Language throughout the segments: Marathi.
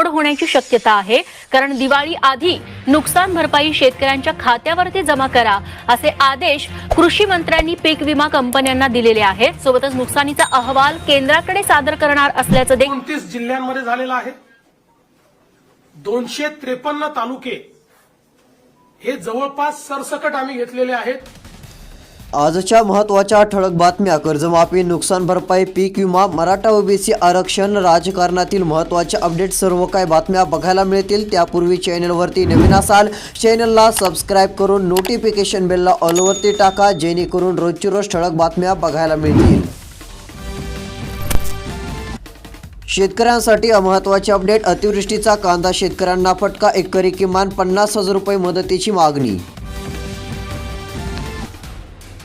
तोड होण्याची शक्यता आहे. कारण दिवाळी आधी नुकसान भरपाई शेतकऱ्यांच्या खात्यावरती जमा करा असे आदेश कृषी मंत्र्यांनी पीक विमा कंपन्यांना दिलेले आहेत. सोबतच नुकसानीचा अहवाल केंद्राकडे सादर करणार असल्याचं देखील जिल्ह्यांमध्ये झालेला आहे. दोनशे त्रेपन्न तालुके हे जवळपास सरसकट आम्ही घेतलेले आहेत. आजच्या महत्त्वाच्या ठळक बातम्या कर्जमाफी नुकसान भरपाई पीक विमा मराठा ओबीसी आरक्षण राजकारणातील महत्त्वाचे अपडेट सर्व काय बातम्या बघायला मिळतील. त्यापूर्वी चॅनलवरती नवीन असाल चॅनलला सबस्क्राईब करून नोटिफिकेशन बेलला ऑलवरती टाका जेणेकरून रोजची रोज ठळक बातम्या बघायला मिळतील. शेतकऱ्यांसाठी महत्त्वाचे अपडेट अतिवृष्टीचा कांदा शेतकऱ्यांना फटका एकरी किमान पन्नास हजार रुपये मदतीची मागणी.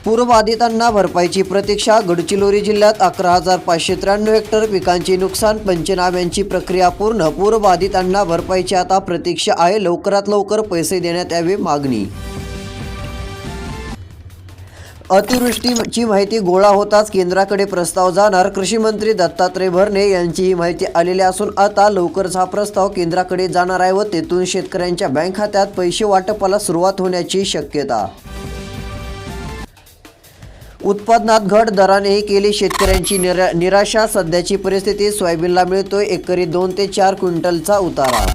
पूरबाधितांना भरपाईची प्रतीक्षा गडचिरोली जिल्ह्यात अकरा हजार पाचशे त्र्याण्णव हेक्टर पिकांचे नुकसान पंचनाम्यांची प्रक्रिया पूर्ण पूरबाधितांना भरपाईची आता प्रतीक्षा आहे लवकरात लवकर पैसे देण्यात यावे मागणी. अतिवृष्टीची माहिती गोळा होताच केंद्राकडे प्रस्ताव जाणार कृषी मंत्री दत्तात्रय भरणे यांची ही माहिती आलेली असून आता लवकरच हा प्रस्ताव केंद्राकडे जाणार आहे व तेथून शेतकऱ्यांच्या बँक खात्यात पैसे वाटपाला सुरुवात होण्याची शक्यता. उत्पादनात घट दरानेही केली. शेतकऱ्यांची निरा निराशा सध्याची परिस्थिती सोयाबीनला मिळतोय. एकरी दोन ते चार क्विंटलचा उतारा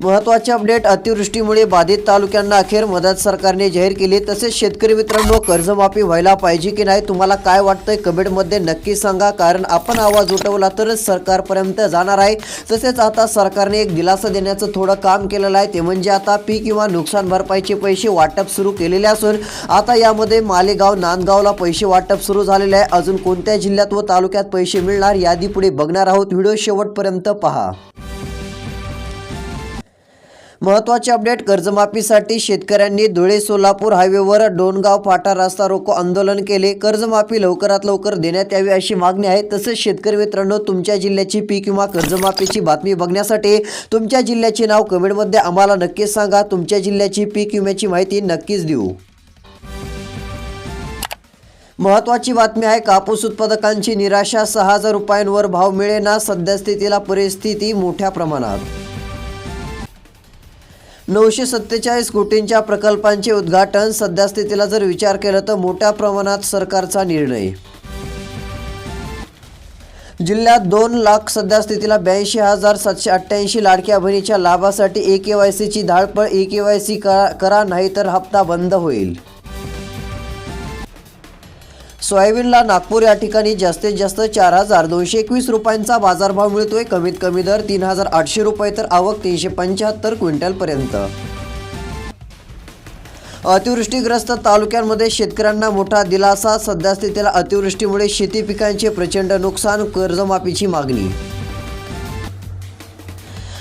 महत्त्वाचे अपडेट अतिवृष्टीमुळे बाधित तालुक्यांना अखेर मदत सरकारने जाहीर केली. तसेच शेतकरी मित्रांनो कर्जमाफी व्हायला पाहिजे की नाही तुम्हाला काय वाटतंय कमेंटमध्ये नक्की सांगा. कारण आपण आवाज उठवला तरच सरकारपर्यंत जाणार आहे. तसेच आता सरकारने एक दिलासा देण्याचं थोडं काम केलेलं आहे. ते म्हणजे आता पीक किंवा नुकसान भरपाईचे पैसे वाटप सुरू केलेले असून आता यामध्ये मालेगाव नांदगावला पैसे वाटप सुरू झालेले आहे. अजून कोणत्या जिल्ह्यात व तालुक्यात पैसे मिळणार यादी पुढे बघणार आहोत. व्हिडिओ शेवटपर्यंत पहा. महत्त्वाचे अपडेट कर्जमाफीसाठी शेतकऱ्यांनी धुळे सोलापूर हायवेवर डोणगाव फाटा रस्ता रोको आंदोलन केले. कर्जमाफी लवकरात लवकर देण्यात यावी अशी मागणी आहे. तसेच शेतकरी मित्रांनो तुमच्या जिल्ह्याची पीक विमा कर्जमाफीची बातमी बघण्यासाठी तुमच्या जिल्ह्याचे नाव कमेंटमध्ये आम्हाला नक्कीच सांगा. तुमच्या जिल्ह्याची पीक विम्याची माहिती नक्कीच देऊ. महत्वाची बातमी आहे कापूस उत्पादकांची निराशा सहा हजार रुपयांवर भाव मिळेना सद्यस्थितीला परिस्थिती मोठ्या प्रमाणात. नऊशे सत्तेचाळीस कोटींच्या प्रकल्पांचे उद्घाटन. सध्यास्थितीला जर विचार केला तर मोठ्या प्रमाणात सरकारचा निर्णय. जिल्ह्यात दोन लाख सध्यास्थितीला ब्याऐंशी हजार सातशे अठ्ठ्याऐंशी लाडक्या बहिणीच्या लाभासाठी ए के वाय सीची धाडपळ. ए के वाय सी करा नाही तर हप्ता बंद होईल. सोयाबीनला नागपूर या ठिकाणी जास्तीत जास्त चार हजार दोनशे एकवीस रुपयांचा बाजारभाव मिळतोय. कमीत कमी दर तीन हजार आठशे रुपये तर आवक तीनशे पंच्याहत्तर क्विंटलपर्यंत. अतिवृष्टीग्रस्त तालुक्यांमध्ये शेतकऱ्यांना मोठा दिलासा. सध्यास्थितीला अतिवृष्टीमुळे शेती पिकांचे प्रचंड नुकसान कर्जमाफीची मागणी.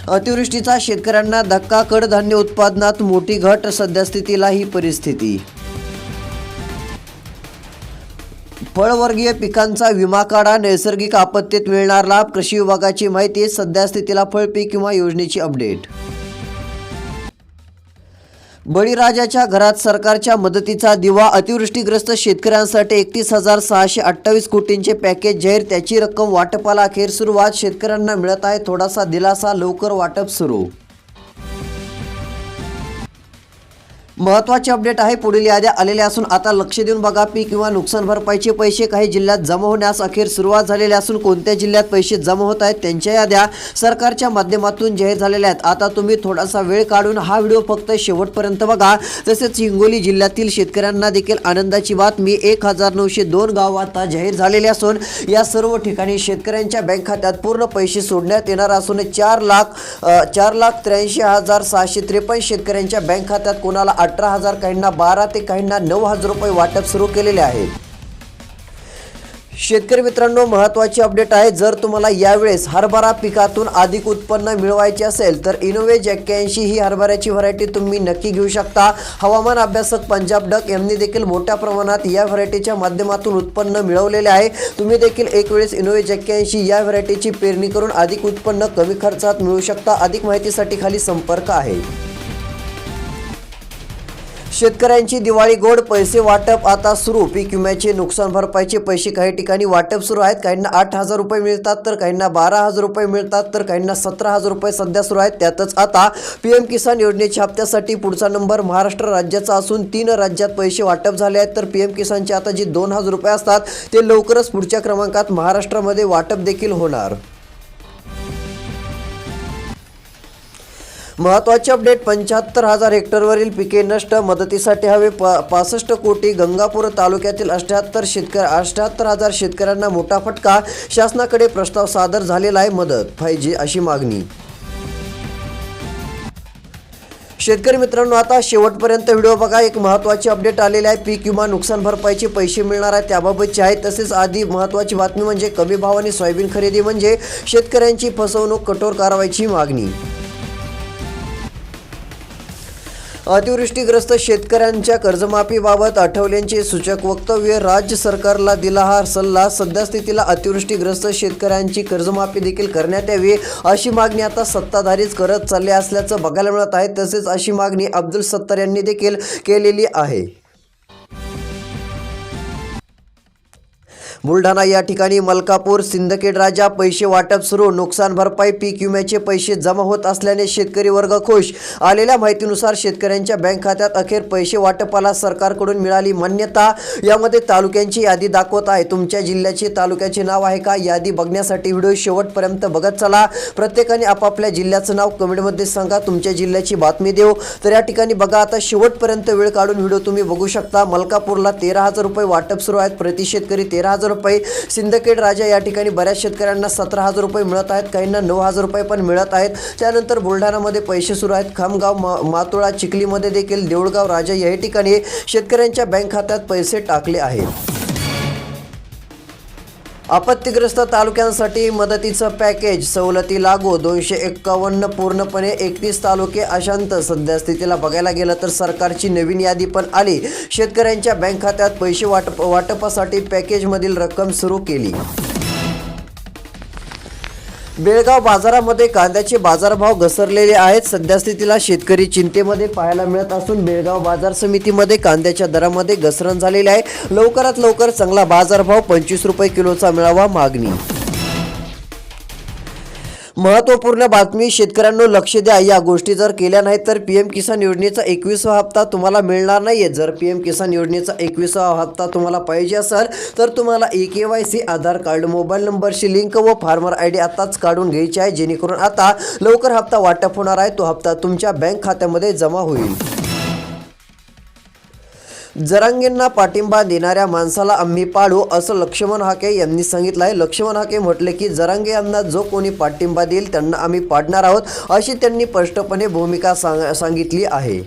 अतिवृष्टीचा शेतकऱ्यांना धक्का कडधान्य उत्पादनात मोठी घट. सध्यास्थितीला ही परिस्थिती. फळवर्गीय पिकांचा विमा काढा नैसर्गिक आपत्तीत मिळणार लाभ कृषी विभागाची माहिती सध्या स्थितीला फळपीक किंवा योजनेची अपडेट. बळीराजाच्या घरात सरकारच्या मदतीचा दिवा अतिवृष्टीग्रस्त शेतकऱ्यांसाठी एकतीस हजार सहाशे अठ्ठावीस कोटींचे पॅकेज जाहीर त्याची रक्कम वाटपाला अखेर सुरुवात शेतकऱ्यांना मिळत आहे थोडासा दिलासा लवकर वाटप सुरू. महत्त्वाचे अपडेट आहे. पुढील याद्या आलेल्या असून आता लक्ष देऊन बघा. पीक किंवा नुकसान भरपाईचे पैसे काही जिल्ह्यात जमा होण्यास अखेर सुरुवात झालेली असून कोणत्या जिल्ह्यात पैसे जमा होत आहेत त्यांच्या याद्या सरकारच्या माध्यमातून जाहीर झालेल्या आहेत. आता तुम्ही थोडासा वेळ काढून हा व्हिडिओ फक्त शेवटपर्यंत बघा. तसेच हिंगोली जिल्ह्यातील शेतकऱ्यांना देखील आनंदाची बातमी एक हजार नऊशे दोन गाव आता जाहीर झालेले असून या सर्व ठिकाणी शेतकऱ्यांच्या बँक खात्यात पूर्ण पैसे सोडण्यात येणार असून चार लाख चार लाख त्र्याऐंशी हजार सहाशे त्रेपन्न शेतकऱ्यांच्या बँक खात्यात कोणाला अठरा हजार काहींना बारा ते काहींना नऊ हजार रुपये वाटप सुरू केलेले आहे. शेतकरी मित्रांनो महत्त्वाची अपडेट आहे. जर तुम्हाला यावेळेस हरभरा पिकातून अधिक उत्पन्न मिळवायचे असेल तर इनोवेज एक्क्याऐंशी ही हरभऱ्याची व्हरायटी तुम्ही नक्की घेऊ शकता. हवामान अभ्यासक पंजाब डक यांनी देखील मोठ्या प्रमाणात या व्हरायटीच्या माध्यमातून उत्पन्न मिळवलेले आहे. तुम्ही देखील एक वेळेस इनोवेज एक्क्याऐंशी या व्हरायटीची पेरणी करून अधिक उत्पन्न कमी खर्चात मिळू शकता. अधिक माहितीसाठी खाली संपर्क आहे. शेतकऱ्यांची दिवाळी गोड पैसे वाटप आता सुरू. पीक विम्याचे नुकसान भरपाईचे पैसे काही ठिकाणी वाटप सुरू आहेत. काहींना आठ हजार रुपये मिळतात तर काहींना बारा हजार रुपये मिळतात तर काहींना सतरा हजार रुपये सध्या सुरू आहेत. त्यातच आता पी एम किसान योजनेच्या हप्त्यासाठी पुढचा नंबर महाराष्ट्र राज्याचा असून तीन राज्यात पैसे वाटप झाले आहेत. तर पी एम किसानचे आता जे दोन हजार रुपये असतात ते लवकरच पुढच्या क्रमांकात महाराष्ट्रामध्ये वाटप देखील होणार. महत्त्वाचे अपडेट पंच्याहत्तर हजार हेक्टरवरील पिके नष्ट मदतीसाठी हवे प पासष्ट कोटी गंगापूर तालुक्यातील अठ्याहत्तर शेतकरी अठ्याहत्तर हजार शेतकऱ्यांना मोठा फटका शासनाकडे प्रस्ताव सादर झालेला आहे मदत पाहिजे अशी मागणी. शेतकरी मित्रांनो आता शेवटपर्यंत व्हिडिओ बघा. एक महत्त्वाची अपडेट आलेली आहे. पीक विमा नुकसान भरपाईचे पैसे मिळणार आहे त्याबाबतची आहे. तसेच आधी महत्त्वाची बातमी म्हणजे कमी भावाने सोयाबीन खरेदी म्हणजे शेतकऱ्यांची फसवणूक कठोर कारवाईची मागणी. अतिवृष्टीग्रस्त शेतकऱ्यांच्या कर्जमाफीबाबत आठवलेंचे सूचक वक्तव्य राज्य सरकारला दिला हा सल्ला सध्या स्थितीला अतिवृष्टीग्रस्त शेतकऱ्यांची कर्जमाफी देखील करण्यात यावी अशी मागणी आता सत्ताधारीच करत चालले असल्याचं बघायला मिळत आहे. तसेच अशी मागणी अब्दुल सत्तार यांनी देखील केलेली आहे. बुलढाणा या ठिकाणी मलकापूर सिंदखेड राजा पैसे वाटप सुरू नुकसान भरपाई पीक विम्याचे पैसे जमा होत असल्याने शेतकरी वर्ग खुश. आलेल्या माहितीनुसार शेतकऱ्यांच्या बँक खात्यात अखेर पैसे वाटपाला सरकारकडून मिळाली मान्यता. यामध्ये तालुक्यांची यादी दाखवत आहे. तुमच्या जिल्ह्याचे तालुक्याचे नाव आहे का? यादी बघण्यासाठी व्हिडिओ शेवटपर्यंत बघत चला. प्रत्येकाने आपापल्या जिल्ह्याचं नाव कमेंटमध्ये सांगा. तुमच्या जिल्ह्याची बातमी देऊ. तर या ठिकाणी बघा आता शेवटपर्यंत वेळ काढून व्हिडिओ तुम्ही बघू शकता. मलकापूरला तेरा हजार रुपये वाटप सुरू आहेत. प्रति शेतकरी तेरा हजार रुपये. सिंदखेड राजा या ठिकाणी बऱ्याच शेतकऱ्यांना सतरा हजार रुपये मिळत आहेत. काहींना नऊ हजार रुपये पण मिळत आहेत. त्यानंतर बुलढाणामध्ये पैसे सुरू आहेत. खामगाव मा मातोळा चिखलीमध्ये देखील देऊळगाव राजा या ठिकाणी शेतकऱ्यांच्या बँक खात्यात पैसे टाकले आहेत. आपत्तीग्रस्त तालुक्यांसाठी मदतीचं पॅकेज सवलती लागू दोनशे एक्कावन्न पूर्णपणे एकतीस तालुके अशांत. सध्या स्थितीला बघायला गेलं तर सरकारची नवीन यादी पण आली. शेतकऱ्यांच्या बँक खात्यात पैसे वाटप वाटपासाठी पॅकेजमधील रक्कम सुरू केली. बेळगाव बाजारामध्ये कांद्याचे बाजारभाव घसरलेले आहेत. सध्यास्थितीला शेतकरी चिंतेमध्ये पाहायला मिळत असून बेळगाव बाजार समितीमध्ये कांद्याच्या दरामध्ये घसरण झालेली आहे. लवकरात लवकर चांगला बाजारभाव पंचवीस रुपये किलोचा मिळावा मागणी. महत्त्वपूर्ण बातमी शेतकऱ्यांना लक्ष द्या. या गोष्टी जर केल्या नाही तर पी एम किसान योजनेचा एकवीसवा हप्ता तुम्हाला मिळणार नाही आहे जर पी एम किसान योजनेचा एकवीसवा हप्ता तुम्हाला पाहिजे असेल तर तुम्हाला A K Y C Aadhaar card mobile नंबरशी लिंक व फार्मर आय डी आताच काढून घ्यायची आहे. जेणेकरून आता लवकर हप्ता वाटप होणार आहे. तो हप्ता तुमच्या बँक खात्यामध्ये जमा होईल. जरांगेंना पाठिंबा देणाऱ्या माणसाला आम्ही पाळू असं लक्ष्मण हाके यांनी सांगितलं आहे लक्ष्मण हाके म्हटले की जरांगे यांना जो कोणी पाठिंबा देईल त्यांना आम्ही पाडणार आहोत अशी त्यांनी स्पष्टपणे भूमिका सांग सांगितली आहे.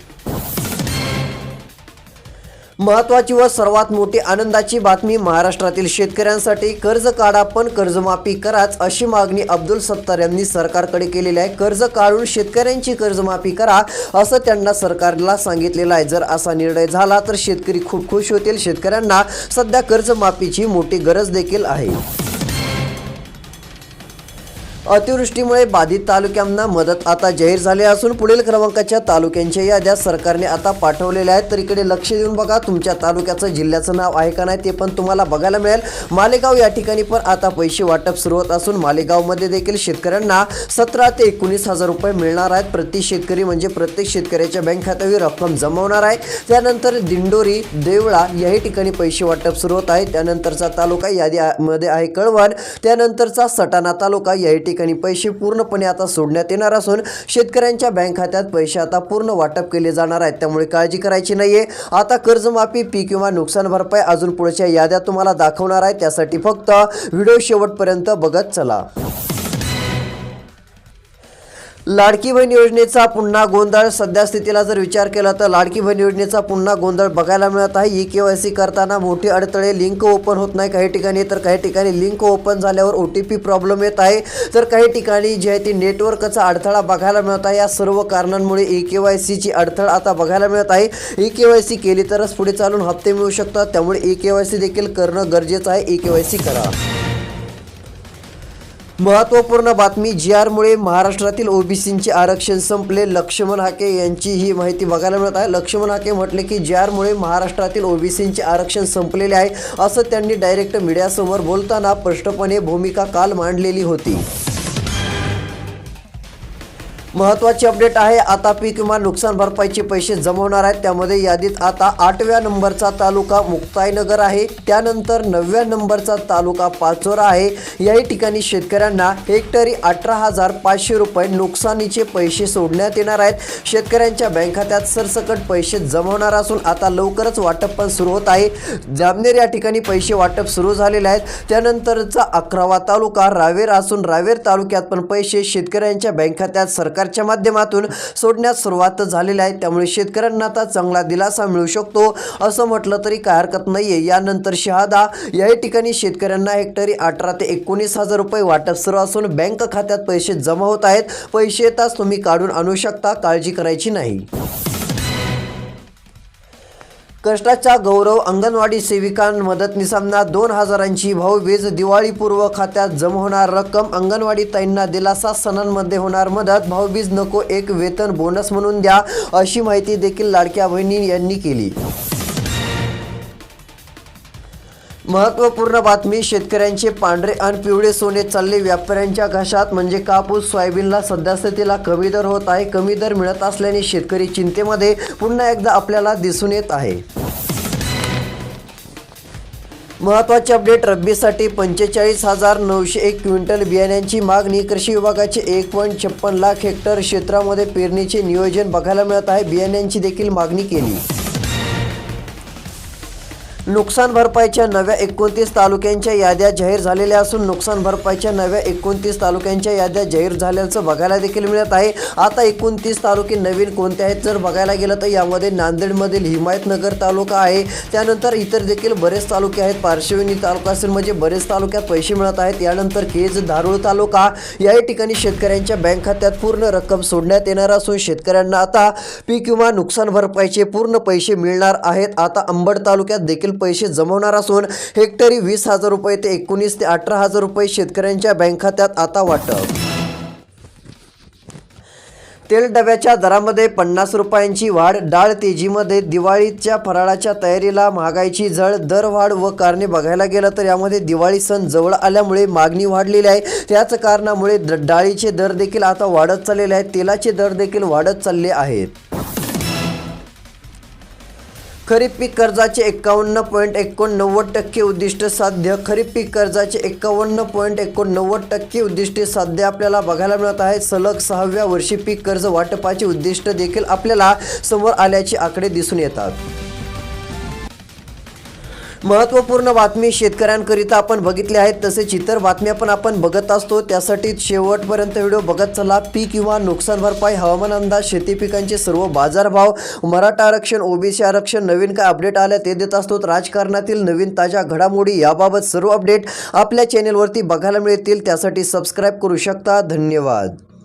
महत्वाची व सर्वात मोठी आनंदाची बातमी महाराष्ट्रातील शेतकऱ्यांसाठी कर्ज काढा पण कर्जमाफी कराच अशी मागणी अब्दुल सत्तार यांनी सरकारकडे केलेली आहे. कर्ज काढून शेतकऱ्यांची कर्जमाफी करा असं त्यांना सरकारला सांगितलेलं आहे. जर असा निर्णय झाला तर शेतकरी खूप खुश होतील. शेतकऱ्यांना सध्या कर्जमाफीची मोठी गरज देखील आहे. अतिवृष्टीमुळे बाधित तालुक्यांना मदत आता जाहीर झाली असून पुढील क्रमांकाच्या तालुक्यांच्या याद्या सरकारने आता पाठवलेल्या आहेत. तर इकडे लक्ष देऊन बघा तुमच्या तालुक्याचं जिल्ह्याचं नाव आहे का नाही ते पण तुम्हाला बघायला मिळेल. मालेगाव या ठिकाणी पण आता पैसे वाटप सुरू होत असून मालेगावमध्ये देखील शेतकऱ्यांना सतरा ते एकोणीस हजार रुपये मिळणार आहेत. प्रति शेतकरी म्हणजे प्रत्येक शेतकऱ्याच्या बँक खात्यावर रक्कम जमवणार आहे. त्यानंतर दिंडोरी देवळा याही ठिकाणी पैसे वाटप सुरू होत आहे त्यानंतरचा तालुका यादीमध्ये आहे कळवण. त्यानंतरचा सटाणा तालुका याही ठिकाणी पैसे पूर्णपणे आता सोडण्यात येणार असून शेतकऱ्यांच्या बँक खात्यात पैसे आता पूर्ण वाटप केले जाणार आहेत. त्यामुळे काळजी करायची नाहीये. आता कर्जमाफी पीक किंवा नुकसान भरपाई अजून पुढच्या याद्या तुम्हाला दाखवणार आहे. त्यासाठी फक्त व्हिडिओ शेवटपर्यंत बघत चला. लाडकी बहीण योजनेचा पुन्हा गोंधळ. सध्या स्थितीला जर विचार केला तर लाडकी बहीण योजनेचा पुन्हा गोंधळ बघायला मिळत आहे. ई के वाय सी करताना मोठी अडथळे लिंक ओपन होत नाही. काही ठिकाणी तर काही ठिकाणी लिंक ओपन झाल्यावर ओ टी पी प्रॉब्लेम येत आहे. तर काही ठिकाणी जे आहे ती नेटवर्कचा अडथळा बघायला मिळत आहे. या सर्व कारणांमुळे ई के वाय सीची अडथळा आता बघायला मिळत आहे. ई के वाय सी केली तरच पुढे चालून हप्ते मिळू शकतात. त्यामुळे ई के वाय सी देखील करणं गरजेचं आहे. ई के वाय सी करा. महत्त्वपूर्ण बातमी जी आरमुळे महाराष्ट्रातील ओबीसींचे आरक्षण संपले. लक्ष्मण हाके यांची ही माहिती बघायला मिळत आहे. लक्ष्मण हाके म्हटले की जी आरमुळे महाराष्ट्रातील ओबीसींचे आरक्षण संपलेले आहे असं त्यांनी डायरेक्ट मीडियासमोर बोलताना स्पष्टपणे भूमिका काल मांडलेली होती. महत्त्वाची अपडेट आहे आता पीक विमा नुकसान भरपाईचे पैसे जमवणार आहेत. त्यामध्ये यादीत आता आठव्या नंबरचा तालुका मुक्ताईनगर आहे. त्यानंतर नवव्या नंबरचा तालुका पाचोरा आहे. याही ठिकाणी शेतकऱ्यांना हेक्टरी अठरा हजार पाचशे रुपये नुकसानीचे पैसे सोडण्यात येणार आहेत. शेतकऱ्यांच्या बँक खात्यात सरसकट पैसे जमवणार असून आता लवकरच वाटप पण सुरू होत आहे. जामनेर या ठिकाणी पैसे वाटप सुरू झालेले आहेत. त्यानंतरचा अकरावा तालुका रावेर असून रावेर तालुक्यात पण पैसे शेतकऱ्यांच्या बँक खात्यात सरकार सरकारच्या माध्यमातून सोडण्यास सुरुवात झालेली आहे. त्यामुळे शेतकऱ्यांना आता चांगला दिलासा मिळू शकतो असं म्हटलं तरी काय हरकत नाहीये. यानंतर शहादा याही ठिकाणी शेतकऱ्यांना हेक्टरी अठरा ते एकोणीस हजार रुपये वाटप सुरू असून बँक खात्यात पैसे जमा होत आहेत. पैसे येताच तुम्ही काढून आणू शकता काळजी करायची नाही. कष्टाचा गौरव अंगणवाडी सेविकां मदतनिसांना दोन हजारांची भाऊबीज. दिवाळीपूर्व खात्यात जमा होणार रक्कम अंगणवाडी ताईंना दिलासा सणांमध्ये होणार मदत. भाऊबीज नको एक वेतन बोनस म्हणून द्या अशी माहिती देखील लाडक्या बहिणी यांनी केली. महत्त्वपूर्ण बातमी शेतकऱ्यांचे पांढरे आणि पिवळे सोने चालले व्यापाऱ्यांच्या घशात म्हणजे कापूस सोयाबीनला सध्यास्थितीला कमी दर होत आहे कमी दर मिळत असल्याने शेतकरी चिंतेमध्ये पुन्हा एकदा आपल्याला दिसून येत आहे. महत्त्वाचे अपडेट रब्बीसाठी पंचेचाळीस हजार नऊशे एक क्विंटल बियाण्यांची मागणी कृषी विभागाचे एक पॉईंट छप्पन लाख हेक्टर क्षेत्रामध्ये पेरणीचे नियोजन बघायला मिळत आहे बियाण्यांची देखील मागणी केली. नुकसान भरपाईच्या नव्या एकोणतीस तालुक्यांच्या याद्या जाहीर झालेल्या असून नुकसान भरपाईच्या नव्या एकोणतीस तालुक्यांच्या याद्या जाहीर झाल्याचं बघायला देखील मिळत आहे. आता एकोणतीस तालुके नवीन कोणते आहेत जर बघायला गेलं तर यामध्ये नांदेडमधील हिमायतनगर तालुका आहे. त्यानंतर इतर देखील बरेच तालुके आहेत. पार्श्वनी तालुका असेल म्हणजे बरेच तालुक्यात पैसे मिळत आहेत. यानंतर केज धारूळ तालुका याही ठिकाणी शेतकऱ्यांच्या बँक खात्यात पूर्ण रक्कम सोडण्यात येणार असून शेतकऱ्यांना आता पीक विमा नुकसान भरपाईचे पूर्ण पैसे मिळणार आहेत. आता अंबड तालुक्यात देखील पैसे जमवणार असून हेक्टरी वीस हजार रुपये ते एकोणीस ते अठरा हजार रुपये शेतकऱ्यांच्या बँक खात्यात आता वाटप. तेल डब्याच्या दरामध्ये पन्नास रुपयांची वाढ डाळ तेजीमध्ये दिवाळीच्या फराळाच्या तयारीला महागाईची झळ दरवाढ व कारणे बघायला गेलं तर यामध्ये दिवाळी सण जवळ आल्यामुळे मागणी वाढलेली आहे. त्याच कारणामुळे द- डाळीचे दर देखील आता वाढत चाललेले आहेत तेलाचे दर देखील वाढत चालले आहेत. खरीप पीक कर्जाचे एक्कावन्न पॉईंट एकोणनव्वद टक्के उद्दिष्ट साध्य. खरीप पीक कर्जाचे एक्कावन्न पॉईंट एकोणनव्वद टक्के उद्दिष्टे साध्य आपल्याला बघायला मिळत आहे. सलग सहाव्या वर्षी पीक कर्ज वाटपाचे उद्दिष्ट देखील आपल्याला समोर आल्याचे आकडे दिसून येतात. महत्त्वपूर्ण बातमी शेतकऱ्यांकरिता आपण बघितले आहेत तसेच इतर बातम्या पण आपण बघत असतो. त्यासाठी शेवटपर्यंत व्हिडिओ बघत चला. पीक किंवा नुकसान भरपाई हवामान अंदाज शेती पिकांचे सर्व बाजारभाव मराठा आरक्षण ओबीसी आरक्षण नवीन काय अपडेट आल्या ते देत असतो. राजकारणातील नवीन ताज्या घडामोडी याबाबत सर्व अपडेट आपल्या चॅनेलवरती बघायला मिळतील. त्यासाठी सबस्क्राईब करू शकता. धन्यवाद.